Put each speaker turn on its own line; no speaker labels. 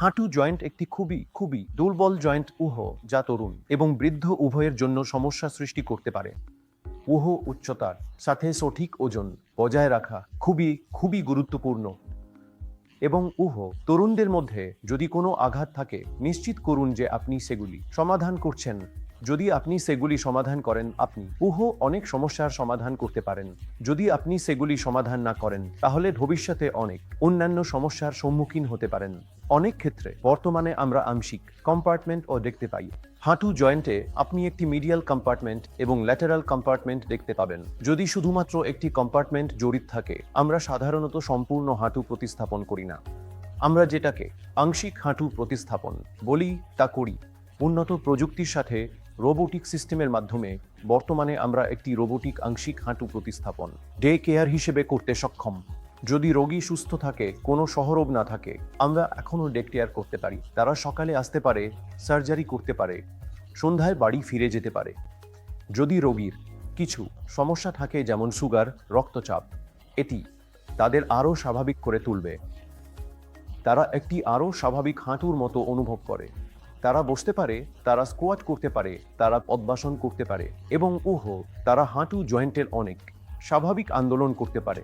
হাঁটু জয়েন্ট একটি খুবই খুবই দুর্বল জয়েন্ট উহ যা তরুণ এবং বৃদ্ধ উভয়ের জন্য সমস্যা সৃষ্টি করতে পারে। উহ উচ্চতার সাথে সঠিক ওজন বজায় রাখা খুবই খুবই গুরুত্বপূর্ণ। এবং উহ তরুণদের মধ্যে যদি কোনো আঘাত থাকে, নিশ্চিত করুন যে আপনি সেগুলি সমাধান করছেন। যদি আপনি সেগুলি সমাধান করেন, আপনি উহ অনেক সমস্যার সমাধান করতে পারেন। যদি আপনি সেগুলি সমাধান না করেন, তাহলে ভবিষ্যতে অনেক অন্যান্য সমস্যার সম্মুখীন হতে পারেন। অনেক ক্ষেত্রে বর্তমানে আমরা আংশিক কম্পার্টমেন্ট ও দেখতে পাই। হাঁটু জয়েন্টে আপনি একটি মিডিয়াল কম্পার্টমেন্ট এবং ল্যাটারাল কম্পার্টমেন্ট দেখতে পাবেন। যদি শুধুমাত্র একটি কম্পার্টমেন্ট জড়িত থাকে, আমরা সাধারণত সম্পূর্ণ হাঁটু প্রতিস্থাপন করি না। আমরা যেটাকে আংশিক হাঁটু প্রতিস্থাপন বলি, তা করি। উন্নত প্রযুক্তির সাথে রোবোটিক সিস্টেমের মাধ্যমে বর্তমানে আমরা একটি রোবোটিক আংশিক হাঁটু প্রতিস্থাপন ডে কেয়ার হিসেবে করতে সক্ষম। যদি রোগী সুস্থ থাকে, কোনো সহরোগ না থাকে, আমরা এখনও ডে কেয়ার করতে পারি। তারা সকালে আসতে পারে, সার্জারি করতে পারে, সন্ধ্যায় বাড়ি ফিরে যেতে পারে। যদি রোগীর কিছু সমস্যা থাকে, যেমন সুগার, রক্তচাপ, এটি তাদের আরও স্বাভাবিক করে তুলবে। তারা একটি আরও স্বাভাবিক হাঁটুর মতো অনুভব করে। তারা বসতে পারে, তারা স্কোয়াট করতে পারে, তারা পদ্মাসন করতে পারে এবং উহ তারা হাঁটু জয়েন্টের অনেক স্বাভাবিক আন্দোলন করতে পারে।